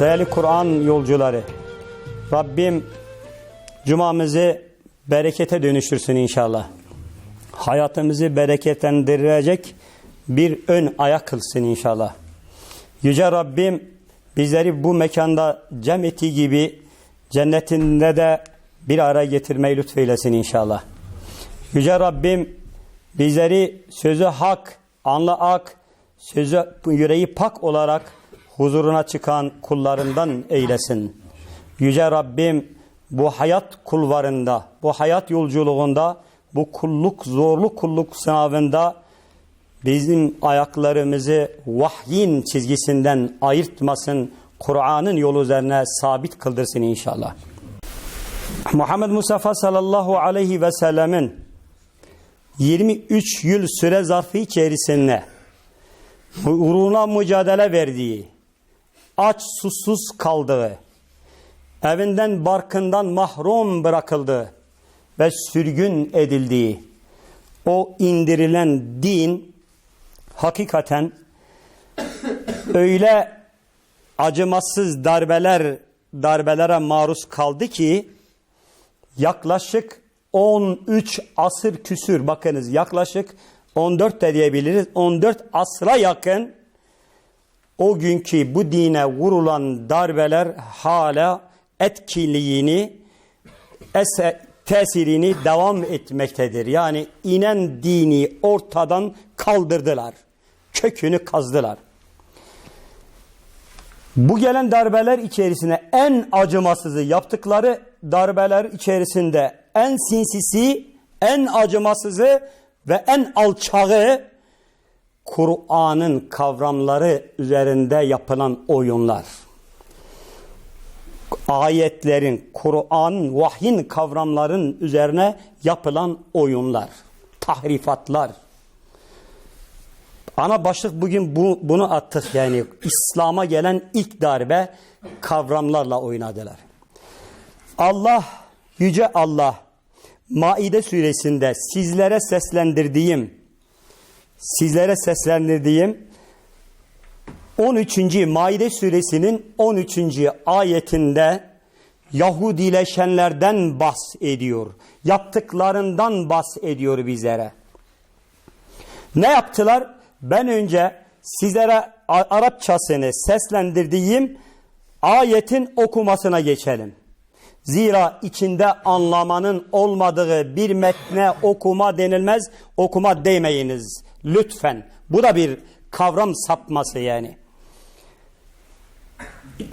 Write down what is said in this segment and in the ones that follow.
Değerli Kur'an yolcuları, Rabbim cumamızı berekete dönüştürsün inşallah. Hayatımızı bereketlendirecek bir ön ayak kılsın inşallah. Yüce Rabbim bizleri bu mekanda cem ettiği gibi cennetinde de bir araya getirmeyi lütfeylesin inşallah. Yüce Rabbim bizleri sözü hak, anla ak, sözü yüreği pak olarak huzuruna çıkan kullarından eylesin. Yüce Rabbim bu hayat kulvarında, bu hayat yolculuğunda, bu kulluk, zorlu kulluk sınavında bizim ayaklarımızı vahyin çizgisinden ayırtmasın, Kur'an'ın yolu üzerine sabit kıldırsın inşallah. Muhammed Mustafa sallallahu aleyhi ve sellemin 23 yıl süre zarfı içerisinde uğruna mücadele verdiği, aç susuz kaldığı, evinden barkından mahrum bırakıldığı ve sürgün edildiği o indirilen din hakikaten öyle acımasız darbeler darbelere maruz kaldı ki yaklaşık 13 asır küsür. Bakınız yaklaşık 14 de diyebiliriz. 14 asra yakın o günkü bu dine vurulan darbeler hala etkiliğini ese, tesirini devam etmektedir. Yani inen dini ortadan kaldırdılar. Kökünü kazdılar. Bu gelen darbeler içerisinde en acımasızı yaptıkları darbeler içerisinde en sinsisi, en acımasızı ve en alçağı Kur'an'ın kavramları üzerinde yapılan oyunlar. Ayetlerin, Kur'an, vahyin kavramların üzerine yapılan oyunlar, tahrifatlar. Ana başlık bugün bu, bunu attık yani İslam'a gelen ilk darbe kavramlarla oynadılar. Allah, Yüce Allah Maide suresinde sizlere seslendirdiğim sizlere seslendirdiğim 13. Maide suresinin 13. ayetinde Yahudileşenlerden bahsediyor. Yaptıklarından bahsediyor bizlere. Ne yaptılar? Ben önce sizlere Arapçasını seslendirdiğim ayetin okumasına geçelim. Zira içinde anlamanın olmadığı bir metne okuma denilmez, okuma demeyiniz. Lütfen. Bu da bir kavram sapması yani.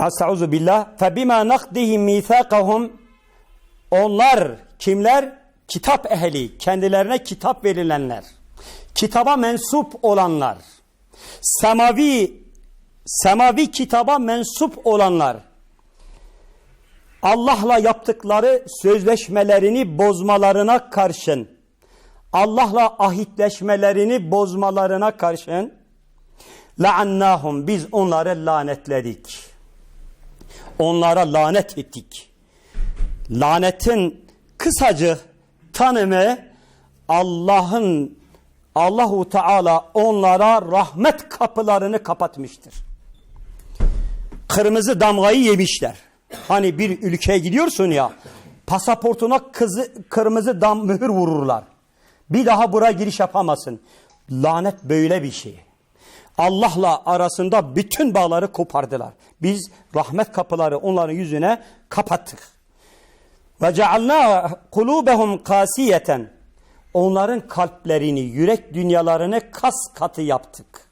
Estaizu billah. فَبِمَا نَقْدِهِمْ مِيثَاقَهُمْ Onlar kimler? Kitap ehli. Kendilerine kitap verilenler. Kitaba mensup olanlar. Semavi semavi kitaba mensup olanlar. Allah'la yaptıkları sözleşmelerini bozmalarına karşın Allah'la ahitleşmelerini bozmalarına karşın laannahum biz onları lanetledik. Onlara lanet ettik. Lanetin kısacı tanımı Allah'ın Allahu Teala onlara rahmet kapılarını kapatmıştır. Kırmızı damgayı yemişler. Hani bir ülkeye gidiyorsun ya pasaportuna kızı, kırmızı dam mühür vururlar. Bir daha buraya giriş yapamazsın. Lanet böyle bir şey. Allah'la arasında bütün bağları kopardılar. Biz rahmet kapıları onların yüzüne kapattık. Ve cealna kulubehum kasiyeten. Onların kalplerini, yürek dünyalarını kas katı yaptık.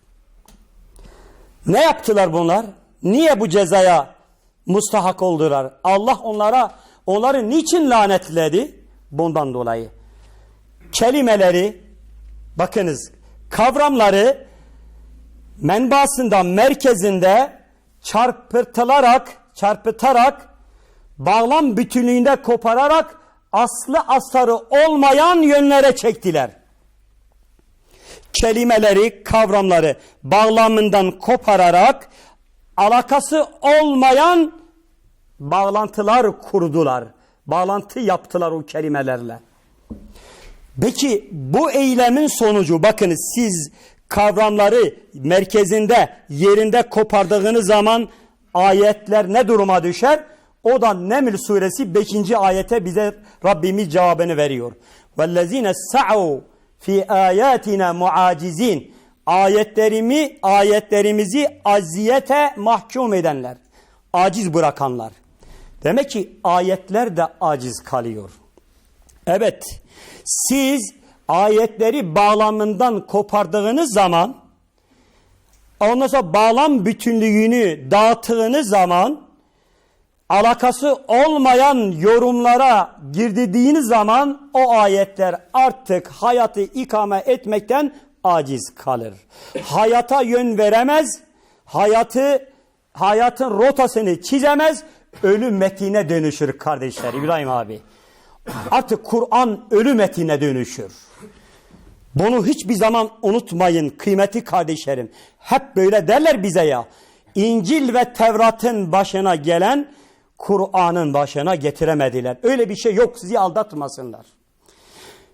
Ne yaptılar bunlar? Niye bu cezaya mustahak oldular? Allah onlara onları niçin lanetledi? Bundan dolayı kelimeleri bakınız kavramları menbaasında merkezinde çarpıtılarak çarpıtarak bağlam bütünlüğünde kopararak aslı astarı olmayan yönlere çektiler. Kelimeleri, kavramları bağlamından kopararak alakası olmayan bağlantılar kurdular. Bağlantı yaptılar o kelimelerle. Peki bu eylemin sonucu bakınız siz kavramları merkezinde yerinde kopardığınız zaman ayetler ne duruma düşer? O da Neml suresi 5. ayete bize Rabbimiz cevabını veriyor. وَالَّذ۪ينَ سَعُوا fi ayatina muacizin ayetlerimi ayetlerimizi aziyete mahkum edenler aciz bırakanlar demek ki ayetler de aciz kalıyor evet siz ayetleri bağlamından kopardığınız zaman ondan sonra bağlam bütünlüğünü dağıttığınız zaman alakası olmayan yorumlara girdiğiniz zaman o ayetler artık hayatı ikame etmekten aciz kalır. Hayata yön veremez, hayatı hayatın rotasını çizemez, ölü metine dönüşür kardeşler İbrahim abi. Artık Kur'an ölü metine dönüşür. Bunu hiçbir zaman unutmayın kıymetli kardeşlerim. Hep böyle derler bize ya. İncil ve Tevrat'ın başına gelen Kur'an'ın başına getiremediler. Öyle bir şey yok sizi aldatmasınlar.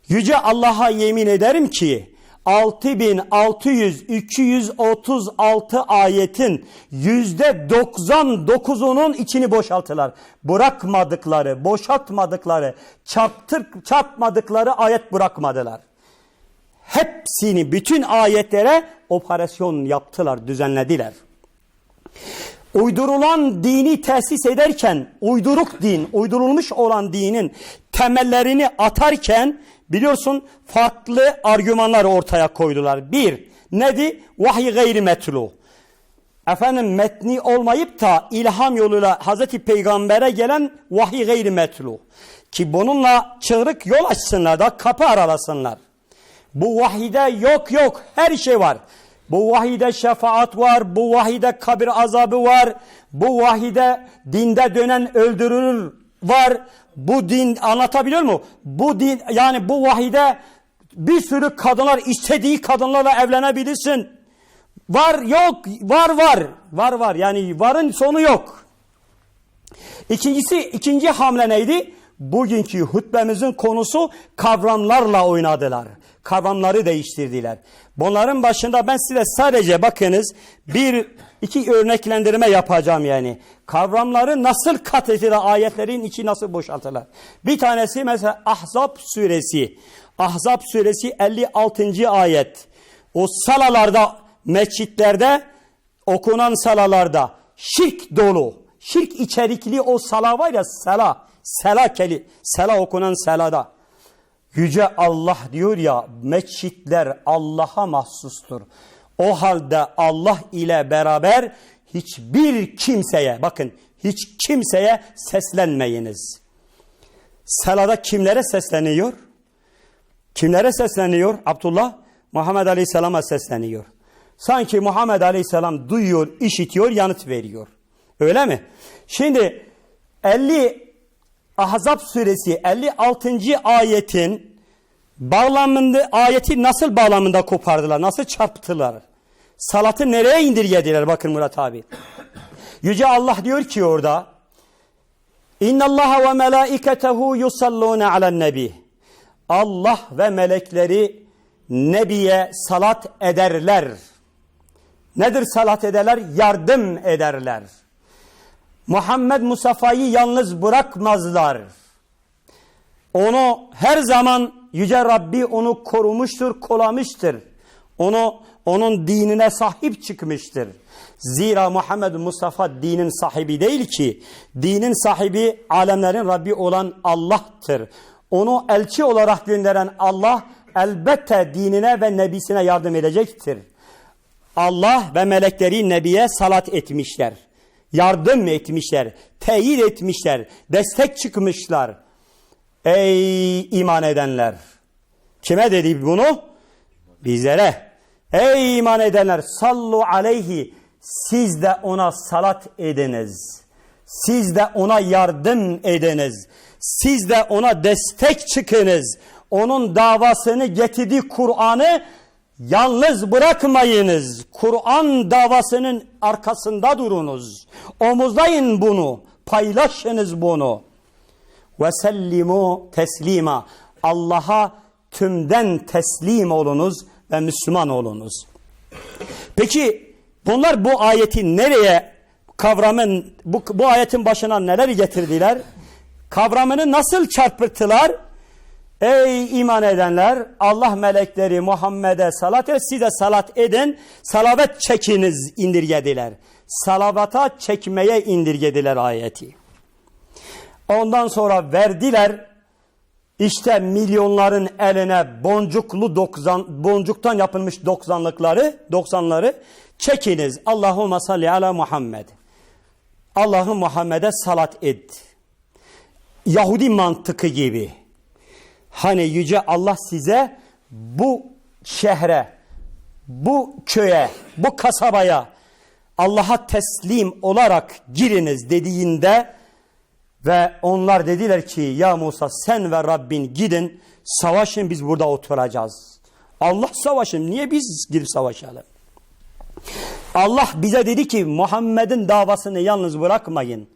Yüce Allah'a yemin ederim ki 6636 ayetin yüzde 99'unun içini boşaltılar. Bırakmadıkları, boşaltmadıkları, çarptır, çarpmadıkları ayet bırakmadılar. Hepsini bütün ayetlere operasyon yaptılar, düzenlediler uydurulan dini tesis ederken uyduruk din, uydurulmuş olan dinin temellerini atarken biliyorsun farklı argümanlar ortaya koydular. Bir, nedi? Vahiy gayri metlu. Efendim metni olmayıp da ilham yoluyla Hazreti Peygamber'e gelen vahiy gayri metlu. Ki bununla çığırık yol açsınlar da kapı aralasınlar. Bu vahide yok yok her şey var. Bu vahide şefaat var, bu vahide kabir azabı var, bu vahide dinde dönen öldürülür var. Bu din anlatabiliyor mu? Bu din yani bu vahide bir sürü kadınlar istediği kadınlarla evlenebilirsin. Var yok, var var. Var var yani varın sonu yok. İkincisi, ikinci hamle neydi? Bugünkü hutbemizin konusu kavramlarla oynadılar. Kavramları değiştirdiler. Bunların başında ben size sadece bakınız bir iki örneklendirme yapacağım yani. Kavramları nasıl kat edilir, ayetlerin içi nasıl boşaltılır. Bir tanesi mesela Ahzab suresi. Ahzab suresi 56. ayet. O salalarda, mescitlerde, okunan salalarda şirk dolu, şirk içerikli o sala var ya sala, sela keli, sela okunan selada. Yüce Allah diyor ya mescitler Allah'a mahsustur. O halde Allah ile beraber hiçbir kimseye bakın hiç kimseye seslenmeyiniz. Selada kimlere sesleniyor? Kimlere sesleniyor? Abdullah Muhammed Aleyhisselam'a sesleniyor. Sanki Muhammed Aleyhisselam duyuyor, işitiyor, yanıt veriyor. Öyle mi? Şimdi 50 Ahzab suresi 56. ayetin bağlamında ayeti nasıl bağlamında kopardılar? Nasıl çarptılar? Salatı nereye indirgediler? Bakın Murat abi. Yüce Allah diyor ki orada İnna Allah ve melaiketehu yusalluna alen nebi. Allah ve melekleri nebiye salat ederler. Nedir salat ederler? Yardım ederler. Muhammed Mustafa'yı yalnız bırakmazlar. Onu her zaman Yüce Rabbi onu korumuştur, kolamıştır. Onu onun dinine sahip çıkmıştır. Zira Muhammed Mustafa dinin sahibi değil ki. Dinin sahibi alemlerin Rabbi olan Allah'tır. Onu elçi olarak gönderen Allah elbette dinine ve nebisine yardım edecektir. Allah ve melekleri nebiye salat etmişler yardım etmişler, teyit etmişler, destek çıkmışlar. Ey iman edenler! Kime dedi bunu? Bizlere. Ey iman edenler! Sallu aleyhi! Siz de ona salat ediniz. Siz de ona yardım ediniz. Siz de ona destek çıkınız. Onun davasını getirdiği Kur'an'ı Yalnız bırakmayınız. Kur'an davasının arkasında durunuz. Omuzlayın bunu. Paylaşınız bunu. Ve sellimu teslima. Allah'a tümden teslim olunuz ve Müslüman olunuz. Peki bunlar bu ayeti nereye kavramın bu, bu ayetin başına neler getirdiler? Kavramını nasıl çarpıttılar? Ey iman edenler Allah melekleri Muhammed'e salat et size salat edin salavat çekiniz indirgediler. Salavata çekmeye indirgediler ayeti. Ondan sonra verdiler işte milyonların eline boncuklu doksan, boncuktan yapılmış doksanlıkları, doksanları çekiniz. Allahümme salli ala Muhammed. Allah'ın Muhammed'e salat et. Yahudi mantıkı gibi. Hani yüce Allah size bu şehre, bu köye, bu kasabaya Allah'a teslim olarak giriniz dediğinde ve onlar dediler ki ya Musa sen ve Rabbin gidin savaşın biz burada oturacağız. Allah savaşın niye biz girip savaşalım? Allah bize dedi ki Muhammed'in davasını yalnız bırakmayın.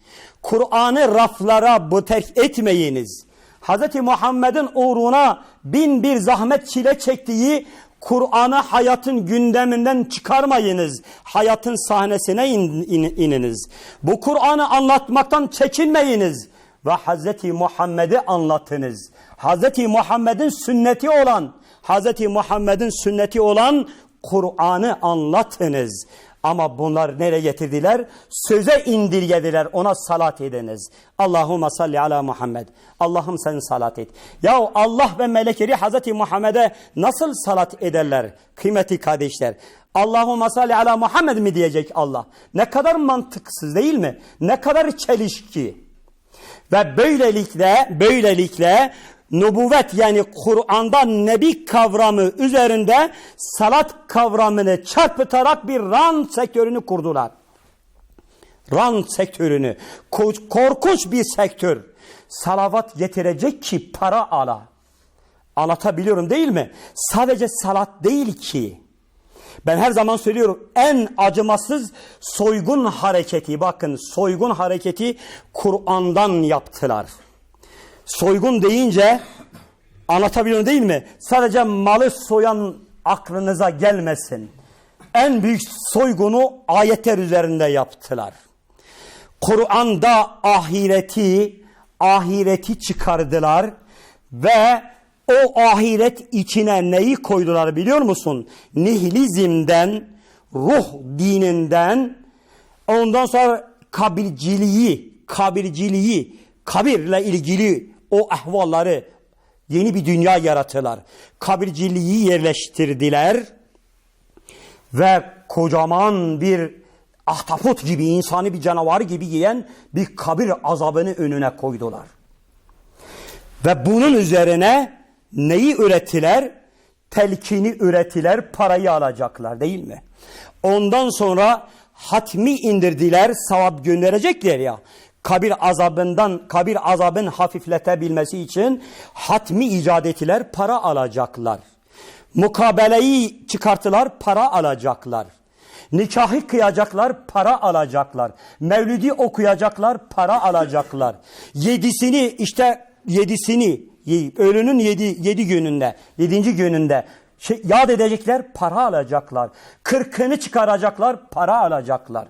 Kur'an'ı raflara terk etmeyiniz. Hz. Muhammed'in uğruna bin bir zahmet çile çektiği Kur'an'ı hayatın gündeminden çıkarmayınız. Hayatın sahnesine in, in, ininiz. Bu Kur'an'ı anlatmaktan çekinmeyiniz. Ve Hz. Muhammed'i anlatınız. Hz. Muhammed'in sünneti olan, Hz. Muhammed'in sünneti olan Kur'an'ı anlatınız. Ama bunlar nereye getirdiler? Söze indirgediler. Ona salat ediniz. Allahümme salli ala Muhammed. Allah'ım sen salat et. Ya Allah ve melekleri Hazreti Muhammed'e nasıl salat ederler? Kıymetli kardeşler. Allahümme salli ala Muhammed mi diyecek Allah? Ne kadar mantıksız değil mi? Ne kadar çelişki. Ve böylelikle, böylelikle nübüvvet yani Kur'an'da nebi kavramı üzerinde salat kavramını çarpıtarak bir rant sektörünü kurdular. Rant sektörünü. Korkunç bir sektör. Salavat getirecek ki para ala. Anlatabiliyorum değil mi? Sadece salat değil ki. Ben her zaman söylüyorum en acımasız soygun hareketi bakın soygun hareketi Kur'an'dan yaptılar. Soygun deyince anlatabiliyorum değil mi? Sadece malı soyan aklınıza gelmesin. En büyük soygunu ayetler üzerinde yaptılar. Kur'an'da ahireti ahireti çıkardılar ve o ahiret içine neyi koydular biliyor musun? Nihilizmden, ruh dininden, ondan sonra kabirciliği, kabirciliği, kabirle ilgili o ahvalları yeni bir dünya yarattılar. Kabirciliği yerleştirdiler ve kocaman bir ahtapot gibi, insani bir canavar gibi yiyen bir kabir azabını önüne koydular. Ve bunun üzerine neyi ürettiler? Telkini ürettiler, parayı alacaklar değil mi? Ondan sonra hatmi indirdiler, sevap gönderecekler ya. Kabir azabından, kabir azabın hafifletebilmesi için hatmi icat ettiler, para alacaklar. Mukabeleyi çıkarttılar, para alacaklar. Nikahı kıyacaklar, para alacaklar. Mevlidi okuyacaklar, para alacaklar. Yedisini işte yedisini ölünün yedi, yedi gününde, yedinci gününde şey, yad edecekler, para alacaklar. Kırkını çıkaracaklar, para alacaklar.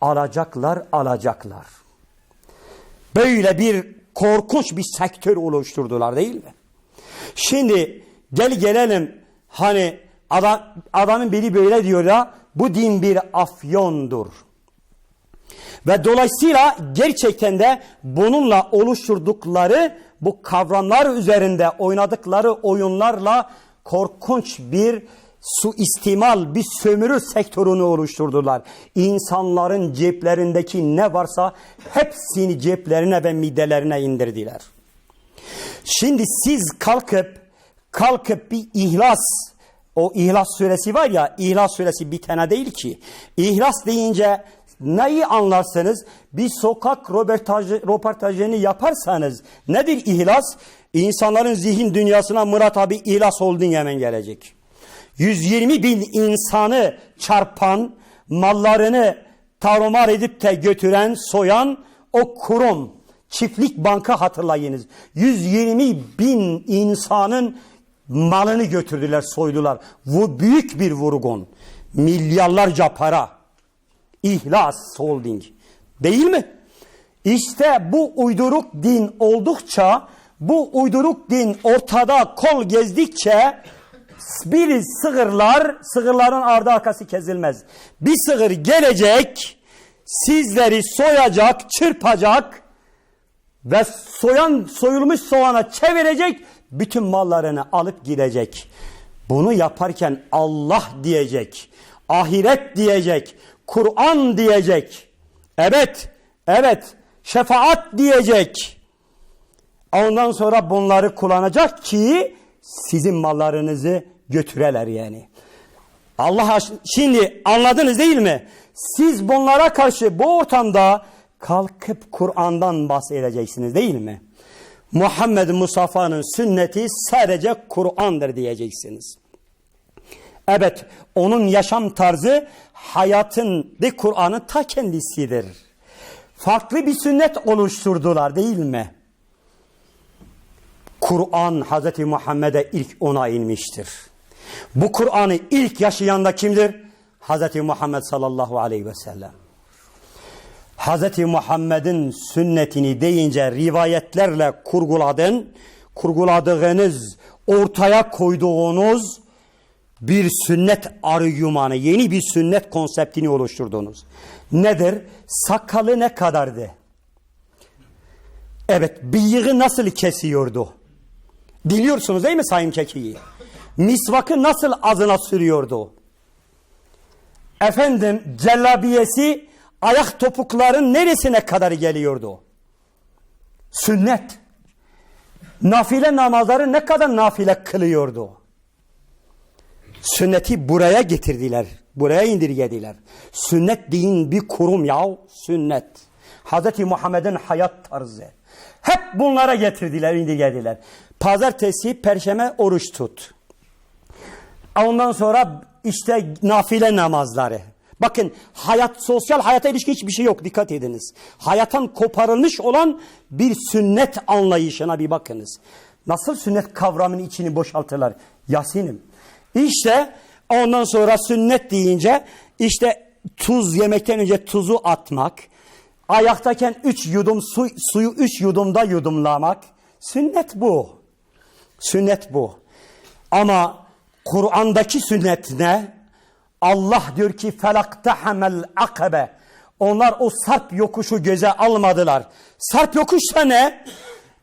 Alacaklar, alacaklar. Böyle bir korkunç bir sektör oluşturdular değil mi? Şimdi gel gelelim hani adam, adamın biri böyle diyor ya bu din bir afyondur. Ve dolayısıyla gerçekten de bununla oluşturdukları bu kavramlar üzerinde oynadıkları oyunlarla korkunç bir suistimal, bir sömürü sektörünü oluşturdular. İnsanların ceplerindeki ne varsa hepsini ceplerine ve midelerine indirdiler. Şimdi siz kalkıp kalkıp bir ihlas o İhlas suresi var ya İhlas suresi bir tane değil ki. İhlas deyince neyi anlarsınız? Bir sokak röportajı, röportajını yaparsanız nedir ihlas? İnsanların zihin dünyasına Murat abi ihlas oldun hemen gelecek. 120 bin insanı çarpan, mallarını tarumar edip de götüren, soyan o kurum, çiftlik banka hatırlayınız. 120 bin insanın malını götürdüler, soydular. Bu büyük bir vurgun. Milyarlarca para. İhlas Holding. Değil mi? İşte bu uyduruk din oldukça, bu uyduruk din ortada kol gezdikçe bir sığırlar, sığırların ardı arkası kezilmez. Bir sığır gelecek, sizleri soyacak, çırpacak ve soyan soyulmuş soğana çevirecek, bütün mallarını alıp gidecek. Bunu yaparken Allah diyecek, ahiret diyecek, Kur'an diyecek. Evet, evet, şefaat diyecek. Ondan sonra bunları kullanacak ki sizin mallarınızı götüreler yani. Allah şimdi anladınız değil mi? Siz bunlara karşı bu ortamda kalkıp Kur'an'dan bahsedeceksiniz değil mi? Muhammed Mustafa'nın sünneti sadece Kur'an'dır diyeceksiniz. Evet, onun yaşam tarzı hayatın ve Kur'an'ın ta kendisidir. Farklı bir sünnet oluşturdular değil mi? Kur'an Hz. Muhammed'e ilk ona inmiştir. Bu Kur'an'ı ilk yaşayan da kimdir? Hz. Muhammed sallallahu aleyhi ve sellem. Hz. Muhammed'in sünnetini deyince rivayetlerle kurguladın, kurguladığınız, ortaya koyduğunuz bir sünnet argümanı, yeni bir sünnet konseptini oluşturdunuz. Nedir? Sakalı ne kadardı? Evet, bıyığı nasıl kesiyordu? Biliyorsunuz değil mi Sayın Keki'yi? Misvakı nasıl ağzına sürüyordu? Efendim, cellabiyesi ayak topukların neresine kadar geliyordu? Sünnet. Nafile namazları ne kadar nafile kılıyordu? Sünneti buraya getirdiler. Buraya indirgediler. Sünnet din bir kurum yahu sünnet. Hz. Muhammed'in hayat tarzı. Hep bunlara getirdiler, indirgediler. Pazartesi, perşembe oruç tut. Ondan sonra işte nafile namazları. Bakın hayat, sosyal hayata ilişkin hiçbir şey yok. Dikkat ediniz. Hayattan koparılmış olan bir sünnet anlayışına bir bakınız. Nasıl sünnet kavramının içini boşaltırlar? Yasin'im. İşte ondan sonra sünnet deyince işte tuz yemekten önce tuzu atmak. Ayaktayken üç yudum su, suyu üç yudumda yudumlamak. Sünnet bu. Sünnet bu. Ama Kur'an'daki sünnet ne? Allah diyor ki felaktahamel akabe. Onlar o sarp yokuşu göze almadılar. Sarp yokuşsa ne?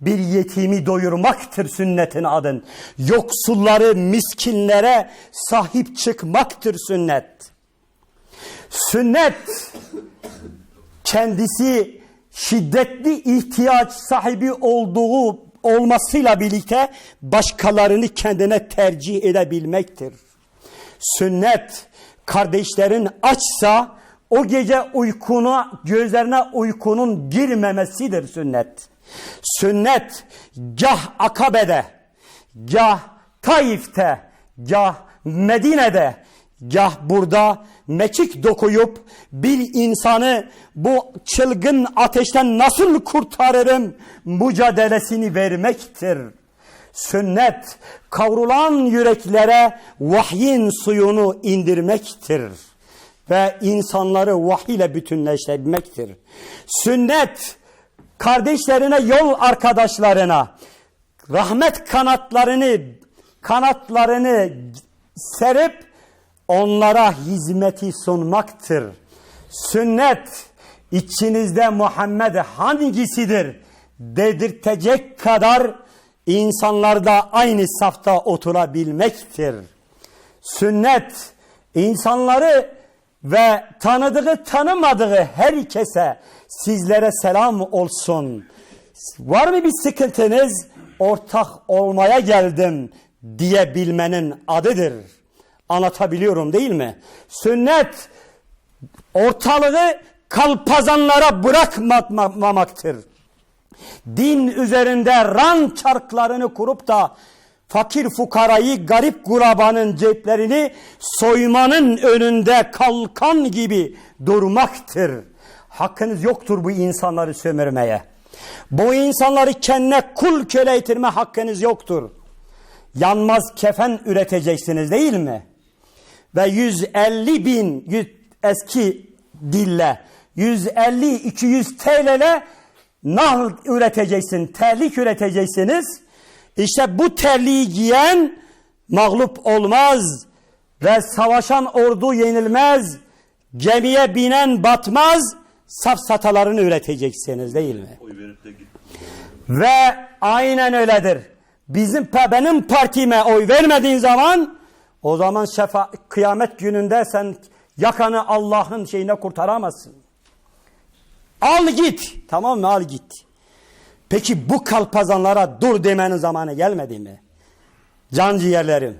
Bir yetimi doyurmaktır sünnetin adın. Yoksulları, miskinlere sahip çıkmaktır sünnet. Sünnet kendisi şiddetli ihtiyaç sahibi olduğu olmasıyla birlikte başkalarını kendine tercih edebilmektir. Sünnet kardeşlerin açsa o gece uykuna gözlerine uykunun girmemesidir sünnet. Sünnet gah Akabe'de, gah Taif'te, gah Medine'de, gah burada mekik dokuyup bir insanı bu çılgın ateşten nasıl kurtarırım mücadelesini vermektir. Sünnet kavrulan yüreklere vahyin suyunu indirmektir ve insanları vahiy ile bütünleştirmektir. Sünnet kardeşlerine, yol arkadaşlarına rahmet kanatlarını kanatlarını serip onlara hizmeti sunmaktır. Sünnet içinizde Muhammed hangisidir dedirtecek kadar insanlarda aynı safta oturabilmektir. Sünnet insanları ve tanıdığı tanımadığı herkese sizlere selam olsun. Var mı bir sıkıntınız? Ortak olmaya geldim diyebilmenin adıdır. Anlatabiliyorum değil mi? Sünnet ortalığı kalpazanlara bırakmamaktır. Din üzerinde ran çarklarını kurup da fakir fukarayı garip gurabanın ceplerini soymanın önünde kalkan gibi durmaktır. Hakkınız yoktur bu insanları sömürmeye. Bu insanları kendine kul köle etirme hakkınız yoktur. Yanmaz kefen üreteceksiniz değil mi? Ve 150 bin eski dille 150-200 TL'le nahl üreteceksin, terlik üreteceksiniz. İşte bu terliği giyen mağlup olmaz ve savaşan ordu yenilmez. Gemiye binen batmaz. Safsatalarını üreteceksiniz değil mi? Ve aynen öyledir. Bizim benim partime oy vermediğin zaman o zaman şefa, kıyamet gününde sen yakanı Allah'ın şeyine kurtaramazsın. Al git. Tamam mı? Al git. Peki bu kalpazanlara dur demenin zamanı gelmedi mi? Can ciğerlerim.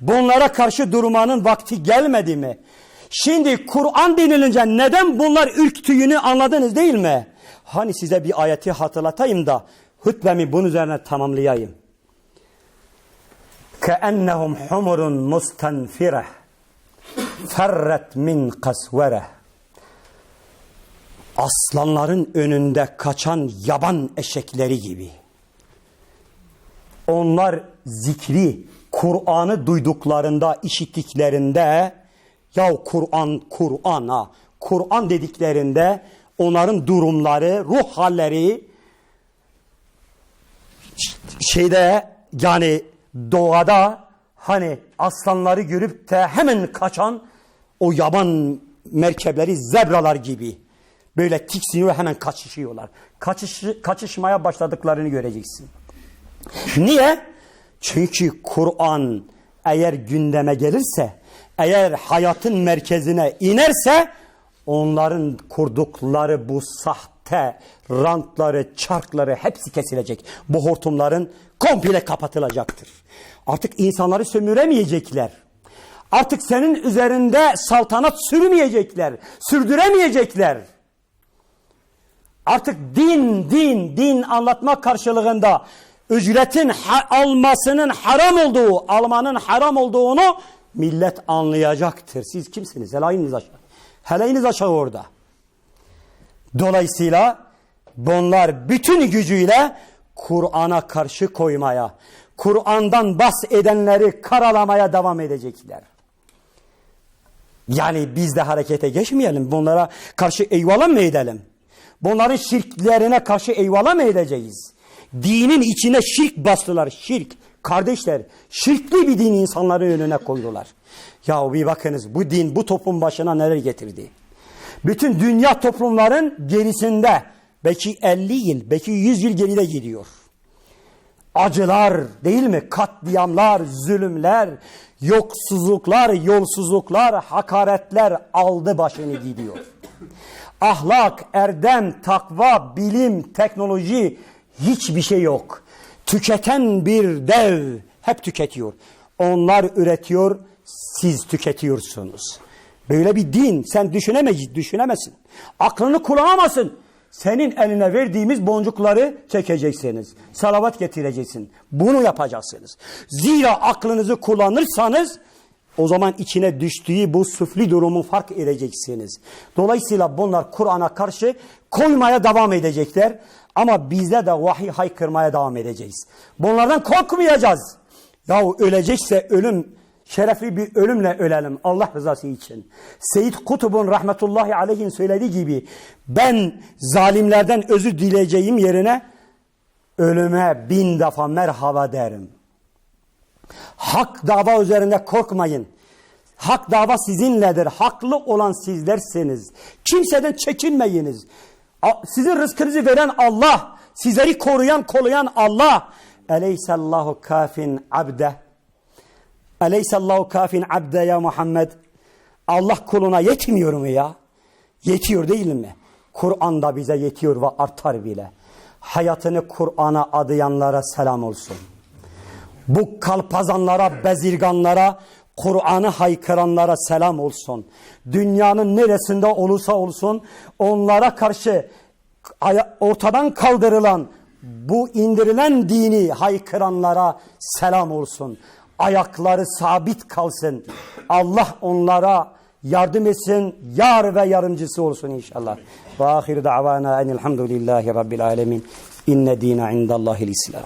Bunlara karşı durmanın vakti gelmedi mi? Şimdi Kur'an denilince neden bunlar ürktüğünü anladınız değil mi? Hani size bir ayeti hatırlatayım da hutbemi bunun üzerine tamamlayayım. كَأَنَّهُمْ حُمُرٌ مُسْتَنْفِرَةٌ فَرَّتْ مِنْ قَسْوَرَةٍ Aslanların önünde kaçan yaban eşekleri gibi. Onlar zikri, Kur'an'ı duyduklarında, işittiklerinde ya Kur'an, Kur'an ha, Kur'an dediklerinde onların durumları, ruh halleri şeyde yani doğada hani aslanları görüp de hemen kaçan o yaban merkepleri zebralar gibi böyle tiksiniyor hemen kaçışıyorlar. Kaçış, kaçışmaya başladıklarını göreceksin. Niye? Çünkü Kur'an eğer gündeme gelirse, eğer hayatın merkezine inerse onların kurdukları bu sahte rantları, çarkları hepsi kesilecek. Bu hortumların komple kapatılacaktır. Artık insanları sömüremeyecekler. Artık senin üzerinde saltanat sürmeyecekler, sürdüremeyecekler. Artık din, din, din anlatma karşılığında ücretin ha almasının haram olduğu, almanın haram olduğunu millet anlayacaktır. Siz kimsiniz? Hele iniz aşağı. Hele iniz aşağı orada. Dolayısıyla bunlar bütün gücüyle Kur'an'a karşı koymaya, Kur'an'dan bahsedenleri karalamaya devam edecekler. Yani biz de harekete geçmeyelim. Bunlara karşı eyvallah mı edelim? Bunların şirklerine karşı eyvallah mı edeceğiz? Dinin içine şirk bastılar. Şirk. Kardeşler şirkli bir din insanların önüne koydular. Ya bir bakınız bu din bu toplum başına neler getirdi. Bütün dünya toplumların gerisinde belki 50 yıl, belki 100 yıl geride gidiyor. Acılar değil mi? Katliamlar, zulümler, yoksuzluklar, yolsuzluklar, hakaretler aldı başını gidiyor. Ahlak, erdem, takva, bilim, teknoloji hiçbir şey yok. Tüketen bir dev hep tüketiyor. Onlar üretiyor, siz tüketiyorsunuz. Böyle bir din sen düşünemez, düşünemezsin. Aklını kullanamazsın. Senin eline verdiğimiz boncukları çekeceksiniz. Salavat getireceksin. Bunu yapacaksınız. Zira aklınızı kullanırsanız o zaman içine düştüğü bu süfli durumu fark edeceksiniz. Dolayısıyla bunlar Kur'an'a karşı koymaya devam edecekler. Ama bizde de vahiy haykırmaya devam edeceğiz. Bunlardan korkmayacağız. Yahu ölecekse ölüm şerefli bir ölümle ölelim Allah rızası için. Seyyid Kutub'un rahmetullahi aleyhin söylediği gibi ben zalimlerden özür dileyeceğim yerine ölüme bin defa merhaba derim. Hak dava üzerinde korkmayın. Hak dava sizinledir. Haklı olan sizlersiniz. Kimseden çekinmeyiniz. Sizin rızkınızı veren Allah. Sizleri koruyan, kollayan Allah. Eleysallahu kafin abde. Eleysallahu kafin abde ya Muhammed. Allah kuluna yetmiyor mu ya? Yetiyor değil mi? Kur'an da bize yetiyor ve artar bile. Hayatını Kur'an'a adayanlara selam olsun. Bu kalpazanlara, bezirganlara, Kur'an'ı haykıranlara selam olsun. Dünyanın neresinde olursa olsun onlara karşı ortadan kaldırılan bu indirilen dini haykıranlara selam olsun. Ayakları sabit kalsın. Allah onlara yardım etsin. Yar ve yardımcısı olsun inşallah. Ve ahir da'vana enilhamdülillahi rabbil alemin. İnne dine indallahil islam.